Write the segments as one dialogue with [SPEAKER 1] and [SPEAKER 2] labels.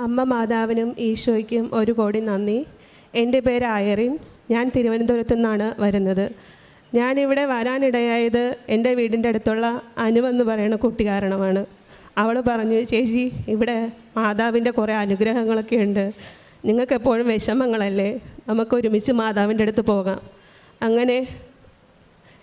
[SPEAKER 1] അമ്മ മാതാവിനും ഈശോയ്ക്കും ഒരു കോടി നന്ദി. എന്റെ പേര് അയറിൻ ഞാൻ തിരുവനന്തപുരത്തു നിന്നാണ് വരുന്നത്. ഞാനിവിടെ വരാനിടയായത് എന്റെ വീടിന്റെ അടുത്തുള്ള അനുവെന്ന് പറയുന്ന കുട്ടി കാരണമാണ്. അവൾ പറഞ്ഞു ചേച്ചി ഇവിടെ മാതാവിന്റെ കുറേ അനുഗ്രഹങ്ങളൊക്കെ ഉണ്ട്. നിങ്ങൾക്ക് എപ്പോഴും വിഷമങ്ങളല്ലേ? നമുക്ക് ഒരുമിച്ച് മാതാവിന്റെ അടുത്ത് പോകാം. അങ്ങനെ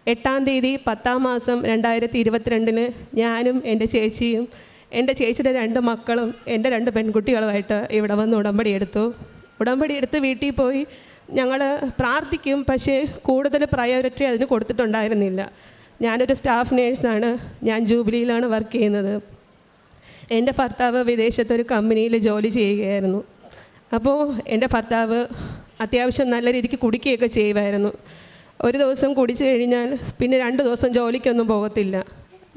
[SPEAKER 1] എട്ടാം തീയതി പത്താം മാസം രണ്ടായിരത്തി ഇരുപത്തിരണ്ടിന് ഞാനും എന്റെ ചേച്ചിയും എന്റെ ചേച്ചിയുടെ രണ്ട് മക്കളും എന്റെ രണ്ട് പെൺകുട്ടികളുമായിട്ട് ഇവിടെ വന്ന് ഉടമ്പടി എടുത്തു. ഉടമ്പടി എടുത്ത് വീട്ടിൽ പോയി ഞങ്ങൾ പ്രാർത്ഥിക്കും പക്ഷേ കൂടുതൽ പ്രയോറിറ്റി അതിന് കൊടുത്തിട്ടുണ്ടായിരുന്നില്ല. ഞാനൊരു സ്റ്റാഫ് നേഴ്സാണ് ഞാൻ ജൂബിലിയിലാണ് വർക്ക് ചെയ്യുന്നത്. എന്റെ ഭർത്താവ് വിദേശത്തൊരു കമ്പനിയിൽ ജോലി ചെയ്യുകയായിരുന്നു. അപ്പോൾ എന്റെ ഭർത്താവ് അത്യാവശ്യം നല്ല രീതിക്ക് കുടിക്കുകയൊക്കെ ചെയ്യുമായിരുന്നു. ഒരു ദിവസം കുടിച്ചു കഴിഞ്ഞാൽ പിന്നെ രണ്ട് ദിവസം ജോലിക്കൊന്നും പോകത്തില്ല.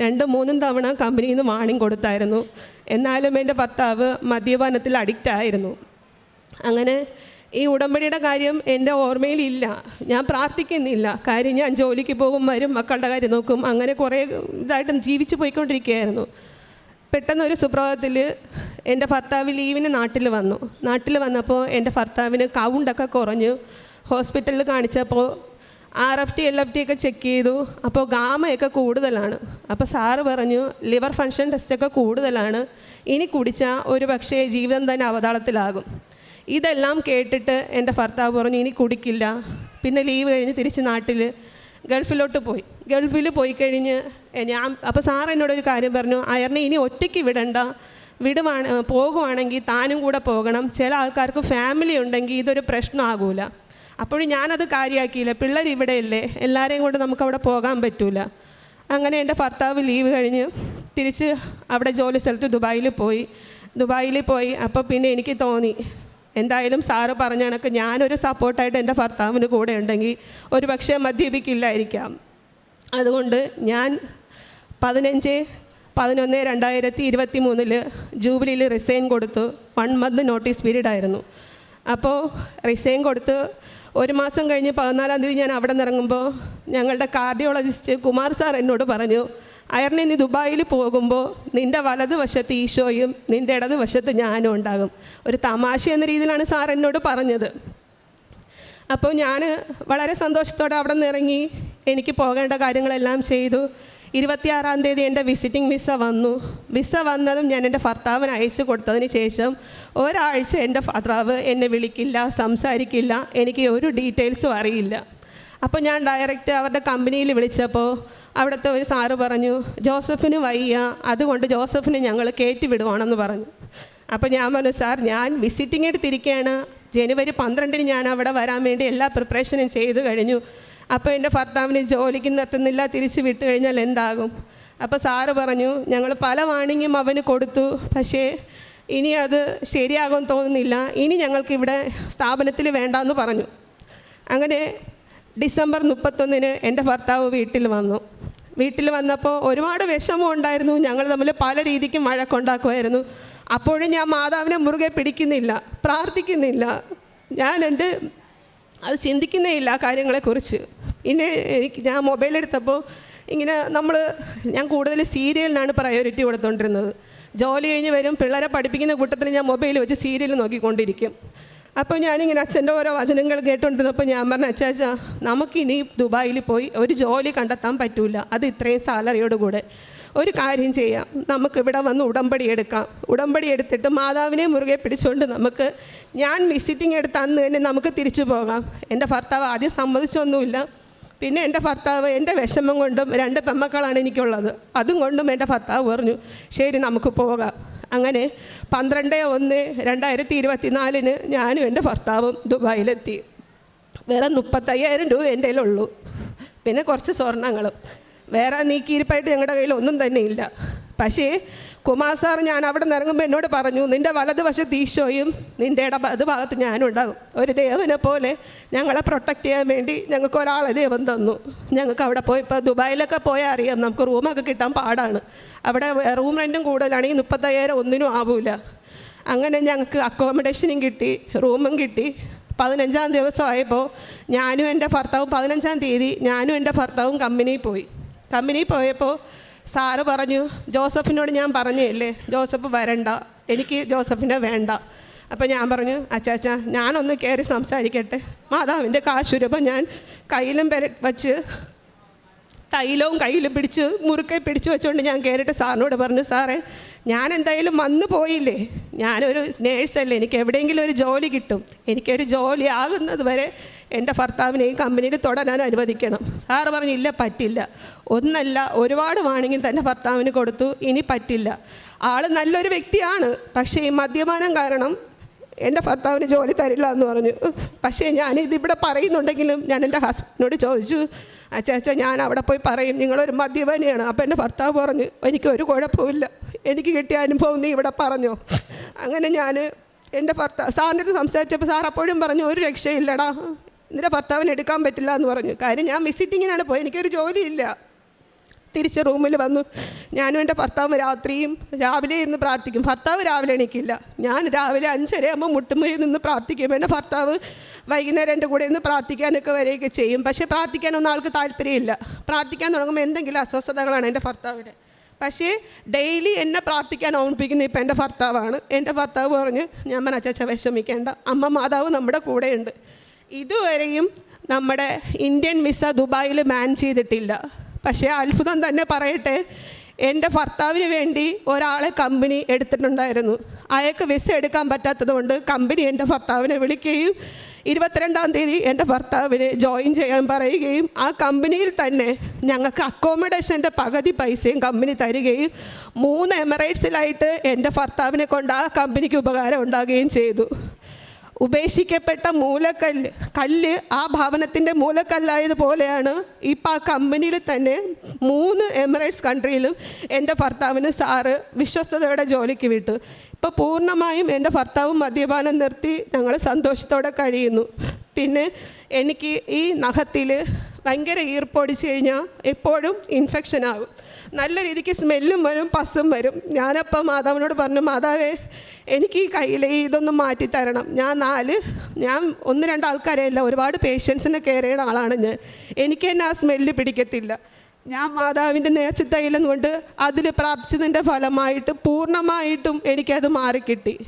[SPEAKER 1] രണ്ടും മൂന്നും തവണ കമ്പനിയിൽ നിന്ന് വാണിംഗ് കൊടുത്തായിരുന്നു. എന്നാലും എന്റെ ഭർത്താവ് മദ്യപാനത്തിൽ അഡിക്റ്റ് ആയിരുന്നു. അങ്ങനെ ഈ ഉടമ്പടിയുടെ കാര്യം എന്റെ ഓർമ്മയിലില്ല. ഞാൻ പ്രാർത്ഥിക്കുന്നില്ല. കാര്യം ഞാൻ ജോലിക്ക് പോകും വരും മക്കളുടെ കാര്യം നോക്കും അങ്ങനെ കുറേ ഇതായിട്ട് ജീവിച്ചു പോയിക്കൊണ്ടിരിക്കുകയായിരുന്നു. പെട്ടെന്ന് ഒരു സുപ്രഭാതത്തിൽ എന്റെ ഭർത്താവ് ലീവിന് നാട്ടിൽ വന്നു. നാട്ടിൽ വന്നപ്പോൾ എന്റെ ഭർത്താവിന് കൗണ്ടൊക്കെ കുറഞ്ഞു ഹോസ്പിറ്റലിൽ കാണിച്ചപ്പോൾ R F T L F T ഒക്കെ ചെക്ക് ചെയ്തു. അപ്പോൾ ഗാമയൊക്കെ കൂടുതലാണ്. അപ്പോൾ സാറ് പറഞ്ഞു ലിവർ ഫങ്ഷൻ ടെസ്റ്റൊക്കെ കൂടുതലാണ്. ഇനി കുടിച്ചാൽ ഒരു പക്ഷേ ജീവിതം തന്നെ അവതാളത്തിലാകും. ഇതെല്ലാം കേട്ടിട്ട് എന്റെ ഭർത്താവ് പറഞ്ഞു ഇനി കുടിക്കില്ല. പിന്നെ ലീവ് കഴിഞ്ഞ് തിരിച്ച് നാട്ടിൽ ഗൾഫിലോട്ട് പോയി. ഗൾഫിൽ പോയി കഴിഞ്ഞ് ഞാൻ അപ്പോൾ സാർ എന്നോട് ഒരു കാര്യം പറഞ്ഞു അയറിനെ ഇനി ഒറ്റയ്ക്ക് വിടണ്ട. വിടുവാണ് പോകുവാണെങ്കിൽ താനും കൂടെ പോകണം. ചില ആൾക്കാർക്ക് ഫാമിലി ഉണ്ടെങ്കിൽ ഇതൊരു പ്രശ്നമാകൂല. അപ്പോഴും ഞാനത് കാര്യമാക്കിയില്ല പിള്ളേർ ഇവിടെയല്ലേ. എല്ലാവരെയും കൊണ്ട് നമുക്ക് അവിടെ പോകാൻ പറ്റൂല. അങ്ങനെ എന്റെ ഭർത്താവ് ലീവ് കഴിഞ്ഞ് തിരിച്ച് അവിടെ ജോലി സ്ഥലത്ത് ദുബായിൽ പോയി. ദുബായിൽ പോയി. അപ്പോൾ പിന്നെ എനിക്ക് തോന്നി എന്തായാലും സാറ് പറഞ്ഞ കണക്ക് ഞാനൊരു സപ്പോർട്ടായിട്ട് എന്റെ ഭർത്താവിന് കൂടെ ഉണ്ടെങ്കിൽ ഒരു പക്ഷേ മദ്യപിക്കില്ലായിരിക്കാം. അതുകൊണ്ട് ഞാൻ പതിനഞ്ച് പതിനൊന്ന് രണ്ടായിരത്തി ഇരുപത്തി മൂന്നിൽ ജൂബിലിയിൽ റിസൈൻ കൊടുത്തു വൺ മന്ത് നോട്ടീസ് പീരീഡ് ആയിരുന്നു. അപ്പോൾ റിസൈൻ കൊടുത്ത് ഒരു മാസം കഴിഞ്ഞ് പതിനാലാം തീയതി ഞാൻ അവിടെ നിന്നിറങ്ങുമ്പോൾ ഞങ്ങളുടെ കാർഡിയോളജിസ്റ്റ് കുമാർ സാർ എന്നോട് പറഞ്ഞു അയറിനെ നീ ദുബായിൽ പോകുമ്പോൾ നിന്റെ വലതുവശത്ത് ഈശോയും നിന്റെ ഇടതുവശത്ത് ഞാനും ഉണ്ടാകും. ഒരു തമാശ എന്ന രീതിയിലാണ് സാർ എന്നോട് പറഞ്ഞത്. അപ്പോൾ ഞാൻ വളരെ സന്തോഷത്തോടെ അവിടെ നിന്ന് ഇറങ്ങി എനിക്ക് പോകേണ്ട കാര്യങ്ങളെല്ലാം ചെയ്തു. ഇരുപത്തിയാറാം തീയതി എന്റെ വിസിറ്റിംഗ് വിസ വന്നു. വിസ വന്നതും ഞാൻ എന്റെ ഭർത്താവിന് അയച്ചു കൊടുത്തതിന് ശേഷം ഒരാഴ്ച എന്റെ ഭർത്താവ് എന്നെ വിളിക്കില്ല സംസാരിക്കില്ല എനിക്ക് ഒരു ഡീറ്റെയിൽസും അറിയില്ല. അപ്പോൾ ഞാൻ ഡയറക്റ്റ് അവരുടെ കമ്പനിയിൽ വിളിച്ചപ്പോൾ അവിടുത്തെ ഒരു സാറ് പറഞ്ഞു ജോസഫിന് വയ്യ അതുകൊണ്ട് ജോസഫിന് ഞങ്ങൾ കയറ്റി വിടുവാണെന്ന് പറഞ്ഞു. അപ്പോൾ ഞാൻ പറഞ്ഞു സാർ ഞാൻ വിസിറ്റിംഗ് എടുത്തിരിക്കുകയാണ്. ജനുവരി പന്ത്രണ്ടിന് ഞാൻ അവിടെ വരാൻ വേണ്ടി എല്ലാ പ്രിപ്പറേഷനും ചെയ്തു കഴിഞ്ഞു. അപ്പോൾ എന്റെ ഭർത്താവിന് ജോലിക്ക് നിർത്തുന്നില്ല തിരിച്ച് വിട്ട് കഴിഞ്ഞാൽ എന്താകും? അപ്പോൾ സാറ് പറഞ്ഞു ഞങ്ങൾ പല വാണിങ്ങും അവന് കൊടുത്തു പക്ഷേ ഇനി അത് ശരിയാകുമെന്ന് തോന്നുന്നില്ല ഇനി ഞങ്ങൾക്കിവിടെ സ്ഥാപനത്തിൽ വേണ്ടാന്ന് പറഞ്ഞു. അങ്ങനെ ഡിസംബർ മുപ്പത്തൊന്നിന് എന്റെ ഭർത്താവ് വീട്ടിൽ വന്നു. വീട്ടിൽ വന്നപ്പോൾ ഒരുപാട് വിഷമം ഉണ്ടായിരുന്നു ഞങ്ങൾ തമ്മിൽ പല രീതിക്കും വഴക്കുണ്ടാക്കുമായിരുന്നു. അപ്പോഴും ഞാൻ മാതാവിനെ മുറുകെ പിടിക്കുന്നില്ല പ്രാർത്ഥിക്കുന്നില്ല. ഞാൻ എന്റെ അത് ചിന്തിക്കുന്നേ ഇല്ല കാര്യങ്ങളെക്കുറിച്ച്. പിന്നെ എനിക്ക് ഞാൻ മൊബൈൽ എടുത്തപ്പോൾ ഇങ്ങനെ നമ്മൾ ഞാൻ കൂടുതൽ സീരിയലിനാണ് പ്രയോറിറ്റി കൊടുത്തുകൊണ്ടിരുന്നത് ജോലി കഴിഞ്ഞ് വരും പിള്ളേരെ പഠിപ്പിക്കുന്ന കൂട്ടത്തിൽ ഞാൻ മൊബൈൽ വെച്ച് സീരിയൽ നോക്കിക്കൊണ്ടിരിക്കും. അപ്പോൾ ഞാനിങ്ങനെ അച്ഛന്റെ ഓരോ വചനങ്ങൾ കേട്ടുകൊണ്ടിരുന്നപ്പോൾ ഞാൻ പറഞ്ഞ അച്ചാച്ച നമുക്കിനി ദുബായിൽ പോയി ഒരു ജോലി കണ്ടെത്താൻ പറ്റില്ല അത് ഇത്രയും സാലറിയോട് കൂടെ. ഒരു കാര്യം ചെയ്യാം. നമുക്ക് ഇവിടെ വന്ന് ഉടമ്പടി എടുക്കാം. ഉടമ്പടി എടുത്തിട്ട് മാതാവിനെ മുറുകെ പിടിച്ചുകൊണ്ട് നമുക്ക് ഞാൻ വിസിറ്റിംഗ് എടുത്ത് അന്ന് തന്നെ നമുക്ക് തിരിച്ചു പോകാം. എന്റെ ഭർത്താവ് ആദ്യം സമ്മതിച്ചൊന്നുമില്ല. പിന്നെ എന്റെ ഭർത്താവ് എന്റെ വിഷമം കൊണ്ടും രണ്ട് പെമ്മക്കളാണ് എനിക്കുള്ളത്. അതും കൊണ്ടും എന്റെ ഭർത്താവ് പറഞ്ഞു ശരി നമുക്ക് പോകാം. അങ്ങനെ പന്ത്രണ്ട് ഒന്ന് രണ്ടായിരത്തി ഇരുപത്തിനാലിന് ഞാനും എന്റെ ഭർത്താവും ദുബായിലെത്തി. വേറെ മുപ്പത്തയ്യായിരം രൂപ എന്റെ കയ്യിലുള്ളൂ. പിന്നെ കുറച്ച് സ്വർണങ്ങളും വേറെ നീക്കിയിരിപ്പായിട്ട് ഞങ്ങളുടെ കയ്യിൽ ഒന്നും തന്നെ ഇല്ല. പക്ഷേ കുമാർ സാർ ഞാൻ അവിടെ നിന്ന് ഇറങ്ങുമ്പോൾ എന്നോട് പറഞ്ഞു നിന്റെ വലതുവശത്ത് ഈശോയും നിന്റെ ഇട ഭാഗത്ത് ഞാനും ഉണ്ടാകും ഒരു ദേവനെ പോലെ ഞങ്ങളെ പ്രൊട്ടക്റ്റ് ചെയ്യാൻ വേണ്ടി ഞങ്ങൾക്ക് ഒരാളെ ദൈവം തന്നു. ഞങ്ങൾക്ക് അവിടെ പോയി ഇപ്പോൾ ദുബായിലൊക്കെ പോയാൽ അറിയാം നമുക്ക് റൂമൊക്കെ കിട്ടാൻ പാടാണ്. അവിടെ റൂം റെന്റും കൂടുതലാണ് ഈ മുപ്പത്തയ്യായിരം ഒന്നിനും ആവില്ല അങ്ങനെ ഞങ്ങൾക്ക് അക്കോമഡേഷനും കിട്ടി റൂമും കിട്ടി. പതിനഞ്ചാം ദിവസമായപ്പോൾ ഞാനും എന്റെ ഭർത്താവും പതിനഞ്ചാം തീയതി ഞാനും എന്റെ ഭർത്താവും കമ്പനിയിൽ പോയി. കമ്പനിയിൽ പോയപ്പോൾ സാറ് പറഞ്ഞു ജോസഫിനോട് ഞാൻ പറഞ്ഞല്ലേ? ജോസഫ് വരണ്ട. എനിക്ക് ജോസഫിനെ വേണ്ട. അപ്പോൾ ഞാൻ പറഞ്ഞു അച്ചാച്ച ഞാനൊന്ന് കയറി സംസാരിക്കട്ടെ. മാതാവിന്റെ കാശുരൂപം ഞാൻ കയ്യിലും വച്ച് തൈലവും കയ്യിൽ പിടിച്ച് മുറുക്കെ പിടിച്ച് വെച്ചുകൊണ്ട് ഞാൻ കയറിയിട്ട് സാറിനോട് പറഞ്ഞു സാറേ ഞാൻ എന്തായാലും വന്നു പോയില്ലേ? ഞാനൊരു നേഴ്സല്ലേ എനിക്ക് എവിടെയെങ്കിലും ഒരു ജോലി കിട്ടും. എനിക്കൊരു ജോലി ആകുന്നത് വരെ എന്റെ ഭർത്താവിനെ ഈ കമ്പനിയിൽ തുടരാൻ അനുവദിക്കണം. സാറ് പറഞ്ഞു ഇല്ല പറ്റില്ല. ഒന്നല്ല ഒരുപാട് വാണിംഗ് തന്നെ ഭർത്താവിന് കൊടുത്തു ഇനി പറ്റില്ല. ആൾ നല്ലൊരു വ്യക്തിയാണ് പക്ഷേ ഈ മദ്യപാനം കാരണം എന്റെ ഭർത്താവിന് ജോലി തരില്ല എന്ന് പറഞ്ഞു. പക്ഷേ ഞാൻ ഇതിവിടെ പറയുന്നുണ്ടെങ്കിലും ഞാൻ എന്റെ ഹസ്ബൻഡിനോട് ചോദിച്ചു അച്ഛാ അച്ഛാ ഞാൻ അവിടെ പോയി പറയും നിങ്ങളൊരു മദ്യപാനിയാണ്. അപ്പോൾ എന്റെ ഭർത്താവ് പറഞ്ഞു എനിക്കൊരു കുഴപ്പമില്ല എനിക്ക് കിട്ടിയ അനുഭവം നീ ഇവിടെ പറഞ്ഞു? അങ്ങനെ ഞാൻ എന്റെ ഭർത്താവ് സാറിന്റെ അടുത്ത് സംസാരിച്ചപ്പോൾ സാർ അപ്പോഴും പറഞ്ഞു ഒരു രക്ഷയില്ലടാ. നിന്റെ ഭർത്താവിന് എടുക്കാൻ പറ്റില്ല എന്ന് പറഞ്ഞു. കാര്യം ഞാൻ വിസിറ്റിങ്ങിനാണ് പോയത്. എനിക്കൊരു ജോലിയില്ല. തിരിച്ച് റൂമിൽ വന്നു. ഞാനും എന്റെ ഭർത്താവ് രാത്രിയും രാവിലെ ഇരുന്ന് പ്രാർത്ഥിക്കും. ഭർത്താവ് രാവിലെ എണീക്കില്ല. ഞാൻ രാവിലെ അഞ്ചര അമ്മ മുട്ടുമ്പോൾ നിന്ന് പ്രാർത്ഥിക്കും. എന്റെ ഭർത്താവ് വൈകുന്നേരം എന്റെ കൂടെ നിന്ന് പ്രാർത്ഥിക്കാനൊക്കെ വരികയൊക്കെ ചെയ്യും. പക്ഷേ പ്രാർത്ഥിക്കാനൊന്നും ആൾക്ക് താല്പര്യമില്ല. പ്രാർത്ഥിക്കാൻ തുടങ്ങുമ്പോൾ എന്തെങ്കിലും അസ്വസ്ഥതകളാണ് എന്റെ ഭർത്താവിന്. പക്ഷേ ഡെയിലി എന്നെ പ്രാർത്ഥിക്കാൻ ഓർമ്മിപ്പിക്കുന്ന ഇപ്പം എന്റെ ഭർത്താവാണ്. എന്റെ ഭർത്താവ് പറഞ്ഞ് ഞാൻ മനച്ചാച്ച വിഷമിക്കേണ്ട. അമ്മ മാതാവ് നമ്മുടെ കൂടെയുണ്ട്. ഇതുവരെയും നമ്മുടെ ഇന്ത്യൻ വിസ ദുബായിൽ ബാൻ ചെയ്തിട്ടില്ല. പക്ഷേ അത്ഭുതം തന്നെ പറയട്ടെ. എന്റെ ഭർത്താവിന് വേണ്ടി ഒരാളെ കമ്പനി എടുത്തിട്ടുണ്ടായിരുന്നു. അയാൾക്ക് വിസ എടുക്കാൻ പറ്റാത്തത് കൊണ്ട് കമ്പനി എന്റെ ഭർത്താവിനെ വിളിക്കുകയും ഇരുപത്തിരണ്ടാം തീയതി എന്റെ ഭർത്താവിനെ ജോയിൻ ചെയ്യാൻ പറയുകയും ആ കമ്പനിയിൽ തന്നെ ഞങ്ങൾക്ക് അക്കോമഡേഷന്റെ പകുതി പൈസയും കമ്പനി തരികയും മൂന്ന് എമിറേറ്റ്സിലായിട്ട് എന്റെ ഭർത്താവിനെ കൊണ്ട് ആ കമ്പനിക്ക് ഉപകാരം ഉണ്ടാകുകയും ചെയ്തു. ഉപേക്ഷിക്കപ്പെട്ട മൂലക്കല്ല് കല്ല് ആ ഭവനത്തിന്റെ മൂലക്കല്ലായതുപോലെയാണ് ഇപ്പം ആ കമ്പനിയിൽ തന്നെ മൂന്ന് എമിറേറ്റ്സ് കൺട്രിയിലും എന്റെ ഭർത്താവിന് സാറ് വിശ്വസ്തയോടെ ജോലിക്ക് വിട്ടു. ഇപ്പോൾ പൂർണമായും എന്റെ ഭർത്താവും മദ്യപാനം നിർത്തി ഞങ്ങൾ സന്തോഷത്തോടെ കഴിയുന്നു. പിന്നെ എനിക്ക് ഈ നഖത്തിൽ ഭയങ്കര ഈർപ്പൊടിച്ച് കഴിഞ്ഞാൽ എപ്പോഴും ഇൻഫെക്ഷൻ ആകും. നല്ല രീതിക്ക് സ്മെല്ലും വരും പസും വരും. ഞാനപ്പോൾ മാതാവിനോട് പറഞ്ഞു മാതാവേ എനിക്ക് ഈ കയ്യിൽ ഇതൊന്നും മാറ്റി തരണം. ഞാൻ നാല് ഞാൻ ഒന്ന് രണ്ട് ആൾക്കാരെയല്ല ഒരുപാട് പേഷ്യൻസിനെ കെയർ ചെയ്യുന്ന ആളാണ് ഞാൻ. എനിക്ക് തന്നെ ആ സ്മെല്ല് പിടിക്കത്തില്ല. ഞാൻ മാതാവിന്റെ നേർച്ച തൈലം കൊണ്ട് അതിൽ പ്രാർത്ഥിച്ചതിന്റെ ഫലമായിട്ട് പൂർണമായിട്ടും എനിക്കത് മാറിക്കിട്ടി.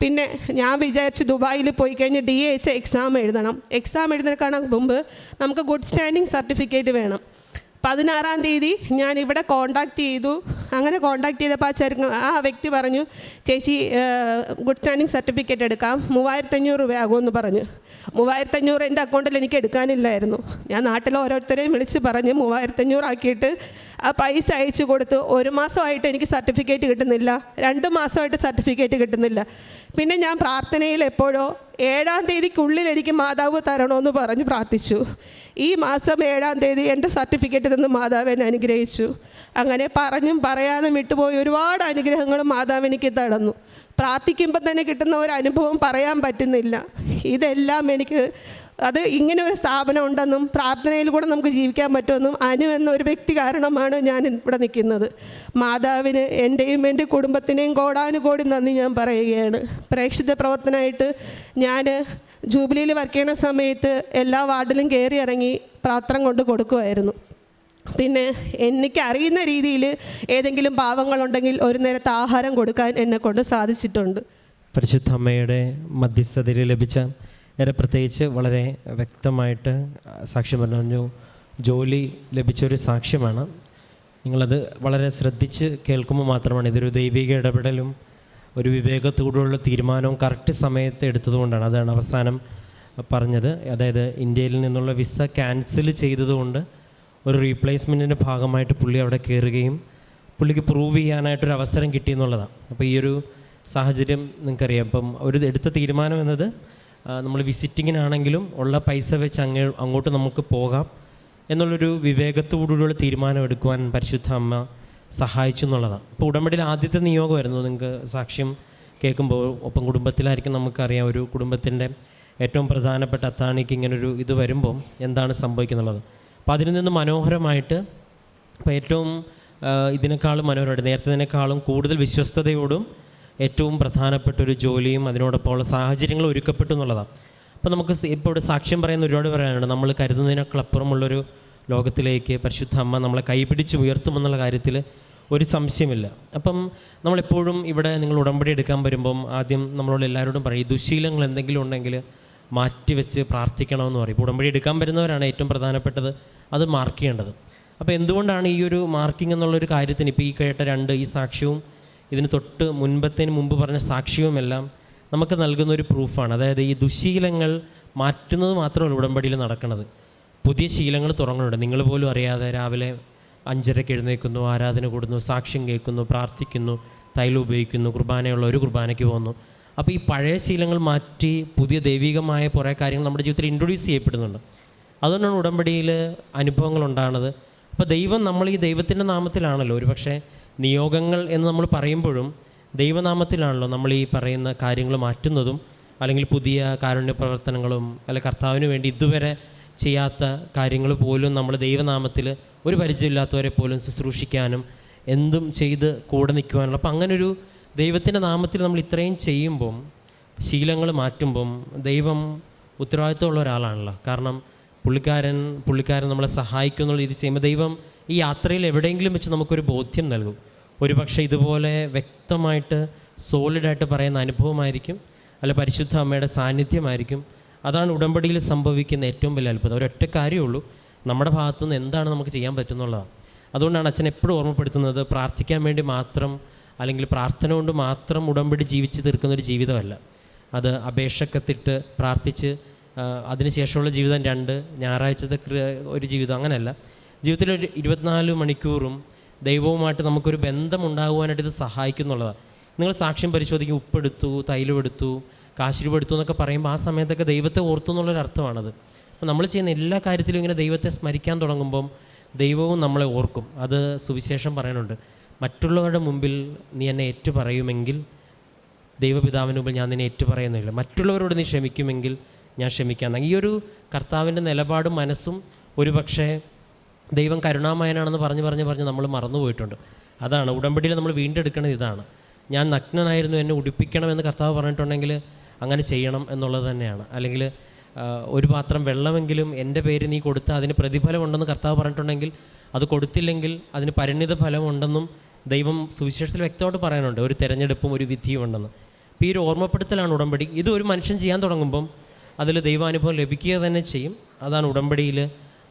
[SPEAKER 1] പിന്നെ ഞാൻ വിചാരിച്ചു ദുബായിൽ പോയി കഴിഞ്ഞ് ഡി എച്ച് എക്സാം എഴുതണം. എക്സാം എഴുതുന്നതിനേക്കാൾ മുമ്പ് നമുക്ക് ഗുഡ് സ്റ്റാൻഡിങ് സർട്ടിഫിക്കറ്റ് വേണം. പതിനാറാം തീയതി ഞാൻ ഇവിടെ കോണ്ടാക്ട് ചെയ്തു. അങ്ങനെ കോണ്ടാക്ട് ചെയ്തപ്പോൾ ആ ചെറുക്ക ആ വ്യക്തി പറഞ്ഞു ചേച്ചി ഗുഡ് സ്റ്റാൻഡിങ് സർട്ടിഫിക്കറ്റ് എടുക്കാം. മൂവായിരത്തഞ്ഞൂറ് രൂപയാകുമെന്ന് പറഞ്ഞു. മൂവായിരത്തഞ്ഞൂറ് എന്റെ അക്കൗണ്ടിൽ എനിക്ക് എടുക്കാനില്ലായിരുന്നു. ഞാൻ നാട്ടിലെ ഓരോരുത്തരെയും വിളിച്ച് പറഞ്ഞ് മൂവായിരത്തഞ്ഞൂറ് ആക്കിയിട്ട് ആ പൈസ അയച്ചു കൊടുത്തു ഒരു മാസമായിട്ട് എനിക്ക് സർട്ടിഫിക്കറ്റ് കിട്ടുന്നില്ല. രണ്ട് മാസമായിട്ട് സർട്ടിഫിക്കറ്റ് കിട്ടുന്നില്ല. പിന്നെ ഞാൻ പ്രാർത്ഥനയിൽ എപ്പോഴോ ഏഴാം തീയതിക്കുള്ളിൽ എനിക്ക് മാതാവ് തരണമെന്ന് പറഞ്ഞ് പ്രാർത്ഥിച്ചു. ഈ മാസം ഏഴാം തീയതി എന്റെ സർട്ടിഫിക്കറ്റ് തന്ന് മാതാവ് എന്നെ അനുഗ്രഹിച്ചു. അങ്ങനെ പറഞ്ഞും പറയാതെ വിട്ടുപോയി ഒരുപാട് അനുഗ്രഹങ്ങൾ മാതാവ് എനിക്ക് തടന്നു പ്രാർത്ഥിക്കുമ്പോൾ തന്നെ കിട്ടുന്ന ഒരു അനുഭവം പറയാൻ പറ്റുന്നില്ല. ഇതെല്ലാം എനിക്ക് അത് ഇങ്ങനെ ഒരു സ്ഥാപനം ഉണ്ടെന്നും പ്രാർത്ഥനയിൽ കൂടെ നമുക്ക് ജീവിക്കാൻ പറ്റുമെന്നും അനു എന്ന ഒരു വ്യക്തി കാരണമാണ് ഞാൻ ഇവിടെ നിൽക്കുന്നത്. മാതാവിന് എന്റെയും എന്റെ കുടുംബത്തിനെയും കോടാനുകോടി നന്ദി ഞാൻ പറയുകയാണ്. പ്രേക്ഷിത പ്രവർത്തനമായിട്ട് ഞാൻ ജൂബിലിയിൽ വർക്ക് ചെയ്യുന്ന സമയത്ത് എല്ലാ വാർഡിലും കയറി ഇറങ്ങി പാത്രം കൊണ്ട് കൊടുക്കുമായിരുന്നു. പിന്നെ എനിക്ക് അറിയുന്ന രീതിയിൽ ഏതെങ്കിലും പാവങ്ങളുണ്ടെങ്കിൽ ഒരു നേരത്തെ ആഹാരം കൊടുക്കാൻ എന്നെ കൊണ്ട് സാധിച്ചിട്ടുണ്ട്.
[SPEAKER 2] പരിശുദ്ധ അമ്മയുടെ മധ്യസ്ഥതയിൽ ലഭിച്ച ഏറെ പ്രത്യേകിച്ച് വളരെ വ്യക്തമായിട്ട് സാക്ഷ്യം പറഞ്ഞു ജോലി ലഭിച്ചൊരു സാക്ഷ്യമാണ്. നിങ്ങളത് വളരെ ശ്രദ്ധിച്ച് കേൾക്കുമ്പോൾ മാത്രമാണ് ഇതൊരു ദൈവിക ഇടപെടലും ഒരു വിവേകത്തോടുള്ള തീരുമാനവും കറക്റ്റ് സമയത്ത് എടുത്തതുകൊണ്ടാണ്. അതാണ് അവസാനം പറഞ്ഞത്. അതായത് ഇന്ത്യയിൽ നിന്നുള്ള വിസ ക്യാൻസൽ ചെയ്തതുകൊണ്ട് ഒരു റീപ്ലേസ്മെന്റിന്റെ ഭാഗമായിട്ട് പുള്ളി അവിടെ കയറുകയും പുള്ളിക്ക് പ്രൂവ് ചെയ്യാനായിട്ടൊരു അവസരം കിട്ടിയെന്നുള്ളതാണ്. അപ്പോൾ ഈ ഒരു സാഹചര്യം നിങ്ങൾക്കറിയാം. അപ്പം ഒരു എടുത്ത തീരുമാനം എന്നത് നമ്മൾ വിസിറ്റിങ്ങിനാണെങ്കിലും ഉള്ള പൈസ വെച്ച് അങ്ങ് അങ്ങോട്ട് നമുക്ക് പോകാം എന്നുള്ളൊരു വിവേകത്തോടുകൂടിയുള്ള തീരുമാനം എടുക്കുവാൻ പരിശുദ്ധ അമ്മ സഹായിച്ചു എന്നുള്ളതാണ്. ഇപ്പോൾ ഉടമ്പടിയിൽ ആദ്യത്തെ നിയോഗമായിരുന്നു. നിങ്ങൾക്ക് സാക്ഷ്യം കേൾക്കുമ്പോൾ ഒപ്പം കുടുംബത്തിലായിരിക്കും നമുക്കറിയാം. ഒരു കുടുംബത്തിന്റെ ഏറ്റവും പ്രധാനപ്പെട്ട അത്താണിക്ക് ഇങ്ങനൊരു ഇത് വരുമ്പം എന്താണ് സംഭവിക്കുന്നുള്ളത്. അപ്പോൾ അതിൽ നിന്ന് മനോഹരമായിട്ട് ഇപ്പോൾ ഏറ്റവും ഇതിനേക്കാളും മനോഹരമായിട്ട് നേരത്തേതിനേക്കാളും കൂടുതൽ വിശ്വസ്തയോടും ഏറ്റവും പ്രധാനപ്പെട്ട ഒരു ജോലിയും അതിനോടൊപ്പമുള്ള സാഹചര്യങ്ങൾ ഒരുക്കപ്പെട്ടു എന്നുള്ളതാണ്. അപ്പോൾ നമുക്ക് ഇപ്പോൾ ഇവിടെ സാക്ഷ്യം പറയുന്ന ഒരുപാട് പറയാനുണ്ട്. നമ്മൾ കരുതുന്നതിനേക്കളപ്പുറമുള്ളൊരു ലോകത്തിലേക്ക് പരിശുദ്ധ അമ്മ നമ്മളെ കൈപിടിച്ച് ഉയർത്തുമെന്നുള്ള കാര്യത്തിൽ ഒരു സംശയമില്ല. അപ്പം നമ്മളെപ്പോഴും ഇവിടെ നിങ്ങൾ ഉടമ്പടി എടുക്കാൻ വരുമ്പം ആദ്യം നമ്മളോട് എല്ലാവരോടും പറയും ദുശീലങ്ങൾ എന്തെങ്കിലും ഉണ്ടെങ്കിൽ മാറ്റിവെച്ച് പ്രാർത്ഥിക്കണമെന്ന് പറയും. ഉടമ്പടി എടുക്കാൻ വരുന്നവരാണ് ഏറ്റവും പ്രധാനപ്പെട്ടത് അത് മാർക്ക് ചെയ്യേണ്ടത്. അപ്പോൾ എന്തുകൊണ്ടാണ് ഈ ഒരു മാർക്കിംഗ് എന്നുള്ളൊരു കാര്യത്തിന് ഇപ്പോൾ ഈ കേട്ട രണ്ട് ഈ സാക്ഷ്യവും ഇതിന് തൊട്ട് മുൻപത്തേന് മുമ്പ് പറഞ്ഞ സാക്ഷ്യവുമെല്ലാം നമുക്ക് നൽകുന്ന ഒരു പ്രൂഫാണ്. അതായത് ഈ ദുശീലങ്ങൾ മാറ്റുന്നത് മാത്രമല്ല ഉടമ്പടിയിൽ നടക്കുന്നത്. പുതിയ ശീലങ്ങൾ തുടങ്ങുന്നുണ്ട് നിങ്ങൾ പോലും അറിയാതെ രാവിലെ അഞ്ചരയ്ക്ക് എഴുന്നേൽക്കുന്നു ആരാധന കൂടുന്നു സാക്ഷ്യം കേൾക്കുന്നു പ്രാർത്ഥിക്കുന്നു തൈലം ഉപയോഗിക്കുന്നു കുർബാനയുള്ള ഒരു കുർബാനയ്ക്ക് പോകുന്നു. അപ്പോൾ ഈ പഴയ ശീലങ്ങൾ മാറ്റി പുതിയ ദൈവികമായ കുറേ കാര്യങ്ങൾ നമ്മുടെ ജീവിതത്തിൽ ഇൻട്രൊഡ്യൂസ് ചെയ്യപ്പെടുന്നുണ്ട്. അതുകൊണ്ടാണ് ഉടമ്പടിയിൽ അനുഭവങ്ങൾ ഉണ്ടാകുന്നത്. അപ്പോൾ ദൈവം നമ്മൾ ഈ ദൈവത്തിന്റെ നാമത്തിലാണല്ലോ. ഒരു പക്ഷേ നിയോഗങ്ങൾ എന്ന് നമ്മൾ പറയുമ്പോഴും ദൈവനാമത്തിലാണല്ലോ നമ്മൾ ഈ പറയുന്ന കാര്യങ്ങൾ മാറ്റുന്നതും അല്ലെങ്കിൽ പുതിയ കാരുണ്യ പ്രവർത്തനങ്ങളും അല്ലെ കർത്താവിന് വേണ്ടി ഇതുവരെ ചെയ്യാത്ത കാര്യങ്ങൾ പോലും നമ്മൾ ദൈവനാമത്തിൽ ഒരു പരിചയമില്ലാത്തവരെ പോലും ശുശ്രൂഷിക്കാനും എന്തും ചെയ്ത് കൂടെ നിൽക്കുവാനുള്ള. അപ്പം അങ്ങനൊരു ദൈവത്തിന്റെ നാമത്തിൽ നമ്മൾ ഇത്രയും ചെയ്യുമ്പം ശീലങ്ങൾ മാറ്റുമ്പം ദൈവം ഉത്തരവാദിത്തമുള്ള ഒരാളാണല്ലോ. കാരണം പുള്ളിക്കാരൻ പുള്ളിക്കാരൻ നമ്മളെ സഹായിക്കും രീതി ചെയ്യുമ്പോൾ ദൈവം ഈ യാത്രയിൽ എവിടെയെങ്കിലും വെച്ച് നമുക്കൊരു ബോധ്യം നൽകും. ഒരു പക്ഷേ ഇതുപോലെ വ്യക്തമായിട്ട് സോളിഡായിട്ട് പറയുന്ന അനുഭവമായിരിക്കും. അല്ല പരിശുദ്ധ അമ്മയുടെ സാന്നിധ്യമായിരിക്കും. അതാണ് ഉടമ്പടിയിൽ സംഭവിക്കുന്ന ഏറ്റവും വലിയ അത്ഭുതം. ഒരൊറ്റ കാര്യമുള്ളൂ. നമ്മുടെ ഭാഗത്തുനിന്ന് എന്താണ് നമുക്ക് ചെയ്യാൻ പറ്റുന്നുള്ളതാണ് അതുകൊണ്ടാണ് അച്ഛൻ എപ്പോഴും ഓർമ്മപ്പെടുത്തുന്നത് പ്രാർത്ഥിക്കാൻ വേണ്ടി മാത്രം അല്ലെങ്കിൽ പ്രാർത്ഥന കൊണ്ട് മാത്രം ഉടമ്പടി ജീവിച്ച് തീർക്കുന്ന ഒരു ജീവിതമല്ല. അത് അപേക്ഷക്കത്തിട്ട് പ്രാർത്ഥിച്ച് അതിനുശേഷമുള്ള ജീവിതം രണ്ട് ഞായറാഴ്ചത്തെ ഒരു ജീവിതം അങ്ങനെയല്ല. ജീവിതത്തിൽ ഒരു ഇരുപത്തിനാല് മണിക്കൂറും ദൈവവുമായിട്ട് നമുക്കൊരു ബന്ധം ഉണ്ടാകുവാനായിട്ട് ഇത് സഹായിക്കുന്നുള്ളതാണ്. നിങ്ങൾ സാക്ഷ്യം പരിശോധിക്കും ഉപ്പെടുത്തു തൈലം എടുത്തു കാശിരൂപ എന്നൊക്കെ പറയുമ്പോൾ ആ സമയത്തൊക്കെ ദൈവത്തെ ഓർത്തു എന്നുള്ളൊരു അർത്ഥമാണത്. അപ്പോൾ നമ്മൾ ചെയ്യുന്ന എല്ലാ കാര്യത്തിലും ഇങ്ങനെ ദൈവത്തെ സ്മരിക്കാൻ തുടങ്ങുമ്പം ദൈവവും നമ്മളെ ഓർക്കും. അത് സുവിശേഷം പറയാനുണ്ട് മറ്റുള്ളവരുടെ മുമ്പിൽ നീ എന്നെ ഏറ്റു പറയുമെങ്കിൽ ദൈവപിതാവിന് മുമ്പിൽ ഞാൻ നിന്നെ ഏറ്റു പറയുന്നില്ല മറ്റുള്ളവരോട് നീ ക്ഷമിക്കുമെങ്കിൽ ഞാൻ ക്ഷമിക്കാം. ഈ ഒരു കർത്താവിന്റെ നിലപാടും മനസ്സും ഒരു പക്ഷേ ദൈവം കരുണാമയനാണെന്ന് പറഞ്ഞ് പറഞ്ഞ് പറഞ്ഞ് നമ്മൾ മറന്നുപോയിട്ടുണ്ട് അതാണ് ഉടമ്പടിയിൽ നമ്മൾ വീണ്ടെടുക്കുന്നത് ഇതാണ്. ഞാൻ നഗ്നനായിരുന്നു എന്നെ ഉടുപ്പിക്കണമെന്ന് കർത്താവ് പറഞ്ഞിട്ടുണ്ടെങ്കിൽ അങ്ങനെ ചെയ്യണം എന്നുള്ളത് തന്നെയാണ്. അല്ലെങ്കിൽ ഒരു പാത്രം വെള്ളമെങ്കിലും എന്റെ പേര് നീ കൊടുത്ത അതിന് പ്രതിഫലം ഉണ്ടെന്ന് കർത്താവ് പറഞ്ഞിട്ടുണ്ടെങ്കിൽ അത് കൊടുത്തില്ലെങ്കിൽ അതിന് പരിണിത ഫലമുണ്ടെന്നും ദൈവം സുവിശേഷത്തിൽ വ്യക്തമായിട്ട് പറയാനുണ്ട്. ഒരു തിരഞ്ഞെടുപ്പും ഒരു വിധിയും ഉണ്ടെന്ന്. അപ്പോൾ ഈ ഒരു ഓർമ്മപ്പെടുത്തലാണ് ഉടമ്പടി. ഇത് ഒരു മനുഷ്യൻ ചെയ്യാൻ തുടങ്ങുമ്പം അതിൽ ദൈവാനുഭവം ലഭിക്കുക തന്നെ ചെയ്യും. അതാണ് ഉടമ്പടിയിൽ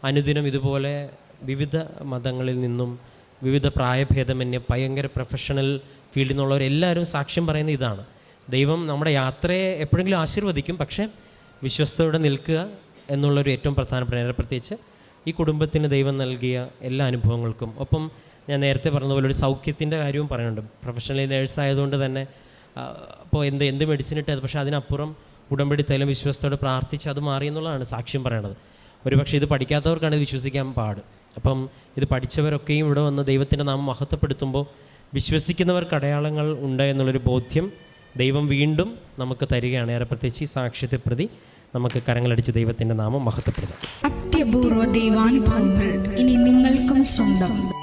[SPEAKER 2] അനുദിനം ഇതുപോലെ വിവിധ മതങ്ങളിൽ നിന്നും വിവിധ പ്രായഭേദമന്യേ ഭയങ്കര പ്രൊഫഷണൽ ഫീൽഡിൽ നിന്നുള്ളവരെല്ലാവരും സാക്ഷ്യം പറയുന്ന ഇതാണ്. ദൈവം നമ്മുടെ യാത്രയെ എപ്പോഴെങ്കിലും ആശീർവദിക്കും. പക്ഷേ വിശ്വസ്തയോടെ നിൽക്കുക എന്നുള്ളൊരു ഏറ്റവും പ്രധാനപ്പെട്ട പ്രത്യേകിച്ച് ഈ കുടുംബത്തിന് ദൈവം നൽകിയ എല്ലാ അനുഭവങ്ങൾക്കും. ഒപ്പം ഞാൻ നേരത്തെ പറഞ്ഞതുപോലെ ഒരു സൗഖ്യത്തിന്റെ കാര്യവും പറയുന്നുണ്ട്. പ്രൊഫഷണലി നേഴ്സ് ആയതുകൊണ്ട് തന്നെ അപ്പോൾ എന്ത് എന്ത് മെഡിസിൻ ഇട്ടത്? പക്ഷേ അതിനപ്പുറം ഉടമ്പടി തൈലം വിശ്വസ്തയോടെ പ്രാർത്ഥിച്ച് അത് മാറി എന്നുള്ളതാണ് സാക്ഷ്യം പറയണത്. ഒരു പക്ഷേ ഇത് പഠിക്കാത്തവർക്കാണ് ഇത് വിശ്വസിക്കാൻ പാട്. അപ്പം ഇത് പഠിച്ചവരൊക്കെയും ഇവിടെ വന്ന് ദൈവത്തിന്റെ നാമം മഹത്വപ്പെടുത്തുമ്പോൾ വിശ്വസിക്കുന്നവർക്ക് അടയാളങ്ങൾ ഉണ്ട് എന്നുള്ളൊരു ബോധ്യം ദൈവം വീണ്ടും നമുക്ക് തരികയാണ്. ഏറെ പ്രത്യേകിച്ച് ഈ സാക്ഷ്യത്തെ പ്രതി നമുക്ക് കരങ്ങളടിച്ച് ദൈവത്തിന്റെ നാമം മഹത്വപ്പെടുത്താം.
[SPEAKER 3] അത്യപൂർവ ദൈവാനുഭവങ്ങൾ ഇനി നിങ്ങൾക്കും സ്വന്തം.